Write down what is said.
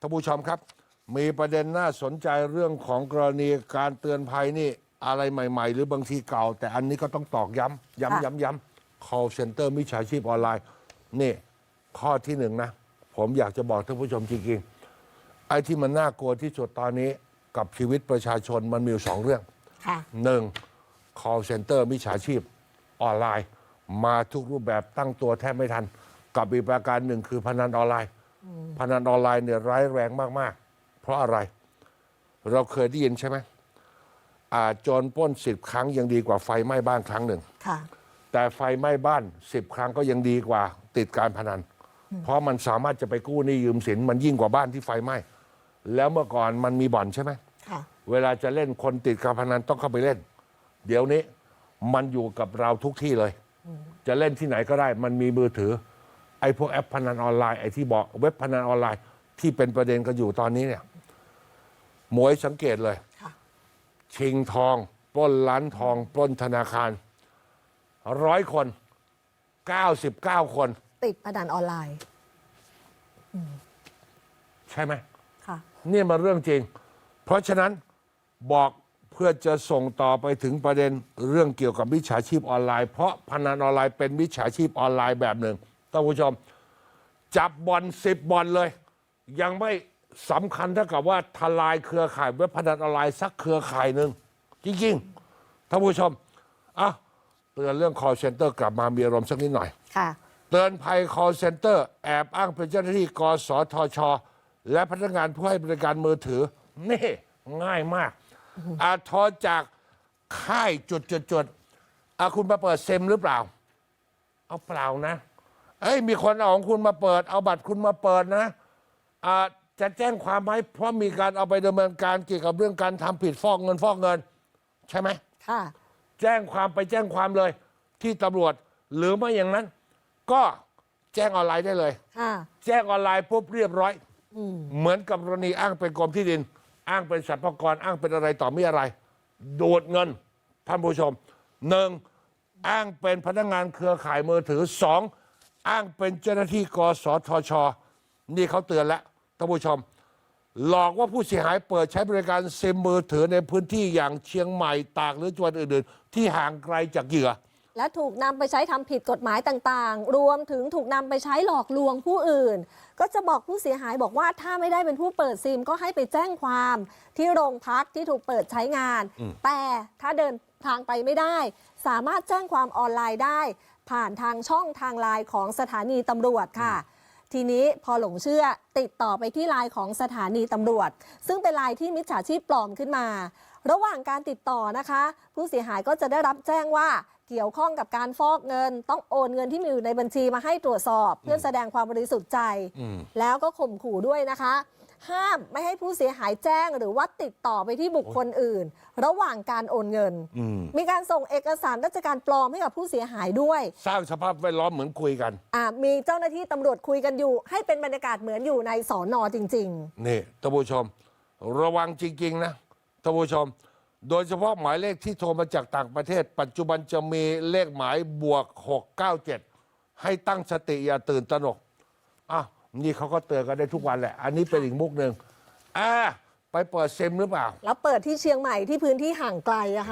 ท่านผู้ชมครับ มีประเด็นน่าสนใจเรื่องของกรณีการเตือนภัยนี่อะไรใหม่ ๆ หรือบางทีเก่า แต่อันนี้ก็ต้องตอกย้ำย้ำค่ะย้ำย้ำ call center มิจฉาชีพออนไลน์ นี่ข้อที่หนึ่งนะ ผมอยากจะบอกท่านผู้ชมจริงๆไอ้ที่มันน่ากลัวที่สุดตอนนี้กับชีวิตประชาชนมันมีอยู่สองเรื่องค่ะ หนึ่ง call center มิจฉาชีพออนไลน์ มาทุกรูปแบบตั้งตัวแทบไม่ทัน กับอีกประการหนึ่งคือพนันออนไลน์ พนันออนไลน์เนี่ยร้ายแรงมากๆ เพราะอะไร เราเคยได้ยินใช่ไหมอาโจรปล้นสิบครั้งยังดีกว่าไฟไหม้บ้านครั้งหนึ่ง ค่ะ แต่ไฟไหม้บ้านสิบครั้งก็ยังดีกว่าติดการพนัน เพราะมันสามารถจะไปกู้หนี้ยืมสินมันยิ่งกว่าบ้านที่ไฟไหม้ แล้วเมื่อก่อนมันมีบ่อนใช่ไหม ค่ะ เวลาจะเล่นคนติดการพนันต้องเข้าไปเล่น เดี๋ยวนี้มันอยู่กับเราทุกที่เลย จะเล่นที่ไหนก็ได้ มันมีมือถือ ไอ้พวกแอปพนันออนไลน์ไอ้ที่บอกเว็บพนันออนไลน์ที่เป็นประเด็นกันอยู่ตอนนี้เนี่ยหมวยสังเกตเลยค่ะชิงทองปล้นร้านทองปล้นธนาคารร้อยคนเก้าสิบเก้าคน ติดพนันออนไลน์ ใช่ไหมค่ะ นี่มันเรื่องจริง เพราะฉะนั้นบอกเพื่อจะส่งต่อไปถึงประเด็นเรื่องเกี่ยวกับมิจฉาชีพออนไลน์ เพราะพนันออนไลน์เป็นมิจฉาชีพออนไลน์แบบหนึ่ง ท่านผู้ชม จับบอลสิบบอลเลย ยังไม่สำคัญเท่ากับว่าทลายเครือข่ายเว็บพนันออนไลน์สักเครือข่ายหนึ่งจริงๆท่านผู้ชมอะเตือนเรื่อง call center กลับมามีอารมณ์สักนิดหน่อย ค่ะ เตือนภัย call center แอบอ้างเป็นเจ้าหน้าที่กสทช และพนักงานผู้ให้บริการมือถือ นี่ ง่ายมาก อาทอจากค่ายจุดจุดจุดอาคุณมาเปิดเซมหรือเปล่า เอาเปล่านะ เอ้ยมีคนเอาของคุณมาเปิด เอาบัตรคุณมาเปิดนะอ่าจะแจ้งความไหมเพราะมีการเอาไปดำเนินการเกี่ยวกับเรื่องการทำผิดฟอกเงินฟอกเงิน ใช่ไหม ค่ะ แจ้งความไปแจ้งความเลย ที่ตำรวจ หรือไม่อย่างนั้น ก็แจ้งออนไลน์ได้เลย ค่ะ แจ้งออนไลน์ปุ๊บเรียบร้อยเหมือนกับกรณีอ้างเป็นกรมที่ดิน อ้างเป็นสรรพากรอ้างเป็นอะไรต่อมีอะไร ดูดเงินท่านผู้ชมหนึ่งอ้างเป็นพนักงานเครือข่ายมือถือสอง อ้างเป็นเจ้าหน้าที่กสทช นี่เขาเตือนแล้วท่านผู้ชม หลอกว่าผู้เสียหายเปิดใช้บริการซิมมือถือในพื้นที่อย่างเชียงใหม่ตากหรือจังหวัดอื่น ๆ ที่ห่างไกลจากเหยื่อ และถูกนำไปใช้ทำผิดกฎหมายต่างๆ รวมถึงถูกนำไปใช้หลอกลวงผู้อื่น ก็จะบอกผู้เสียหายบอกว่าถ้าไม่ได้เป็นผู้เปิดซิมก็ให้ไปแจ้งความที่โรงพักที่ถูกเปิดใช้งาน แต่ถ้าเดินทางไปไม่ได้ สามารถแจ้งความออนไลน์ได้ ผ่านทางช่องทางไลน์ของสถานีตำรวจค่ะ ทีนี้พอหลงเชื่อติดต่อไปที่ไลน์ของสถานีตำรวจ ซึ่งเป็นไลน์ที่มิจฉาชีพปลอมขึ้นมาระหว่างการติดต่อนะคะ ผู้เสียหายก็จะได้รับแจ้งว่าเกี่ยวข้องกับการฟอกเงิน ต้องโอนเงินที่มีอยู่ในบัญชีมาให้ตรวจสอบ เพื่อแสดงความบริสุทธิ์ใจอืมแล้วก็ข่มขู่ด้วยนะคะ ห้ามไม่ให้ผู้เสียหายแจ้งหรือว่าติดต่อไปที่บุคคลอื่น ระหว่างการโอนเงินอืมมีการส่งเอกสารราชการปลอมให้กับผู้เสียหายด้วย สร้างสภาพแวดล้อมเหมือนคุยกันอ่ามีเจ้าหน้าที่ตำรวจคุยกันอยู่ ให้เป็นบรรยากาศเหมือนอยู่ในสอนอจริงนี่ท่านผู้ชม ระวังจริงๆนะ ท่านผู้ชม โดยเฉพาะหมายเลขที่โทรมาจากต่างประเทศ ปัจจุบันจะมีเลขหมายบวก 697 ให้ตั้งสติอย่าตื่นตระหนกอะนี่เขาก็เตือนกันได้ทุกวันแหละ อันนี้เป็นอีกมุกหนึ่งอ่าไปเปิดเซมหรือเปล่า แล้วเปิดที่เชียงใหม่ที่พื้นที่ห่างไกลอะค่ะ